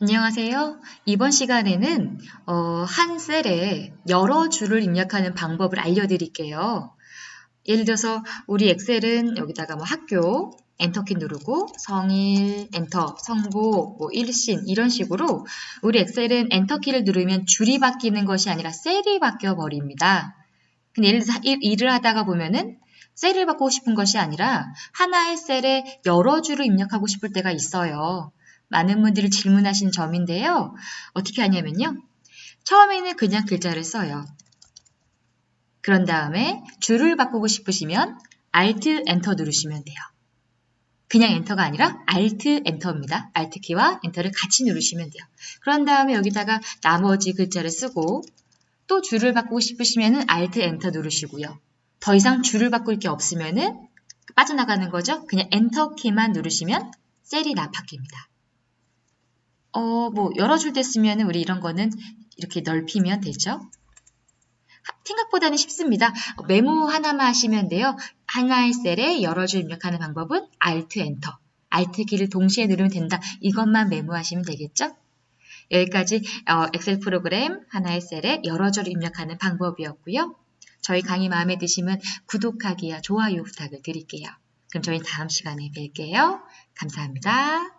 안녕하세요. 이번 시간에는 어, 한 셀에 여러 줄을 입력하는 방법을 알려드릴게요. 예를 들어서 우리 엑셀은 여기다가 뭐 학교 엔터키 누르고 성일 엔터 성고 뭐 일신 이런 식으로 우리 엑셀은 엔터키를 누르면 줄이 바뀌는 것이 아니라 셀이 바뀌어 버립니다. 근데 예를 들어서 일, 일을 하다가 보면은 셀을 바꾸고 싶은 것이 아니라 하나의 셀에 여러 줄을 입력하고 싶을 때가 있어요. 많은 분들이 질문하신 점인데요. 어떻게 하냐면요. 처음에는 그냥 글자를 써요. 그런 다음에 줄을 바꾸고 싶으시면 Alt 엔터 누르시면 돼요. 그냥 엔터가 아니라 Alt 엔터입니다. Alt 키와 엔터를 같이 누르시면 돼요. 그런 다음에 여기다가 나머지 글자를 쓰고 또 줄을 바꾸고 싶으시면 Alt 엔터 누르시고요. 더 이상 줄을 바꿀 게 없으면은 빠져나가는 거죠. 그냥 엔터 키만 누르시면 셀이 나 바뀝니다. 어, 뭐 여러 줄 됐으면 우리 이런 거는 이렇게 넓히면 되죠. 생각보다는 쉽습니다. 메모 하나만 하시면 돼요. 하나의 셀에 여러 줄 입력하는 방법은 Alt 엔터. Alt 키를 동시에 누르면 된다. 이것만 메모하시면 되겠죠? 여기까지 어, 엑셀 프로그램 하나의 셀에 여러 줄 입력하는 방법이었고요. 저희 강의 마음에 드시면 구독하기와 좋아요 부탁을 드릴게요. 그럼 저희 다음 시간에 뵐게요. 감사합니다.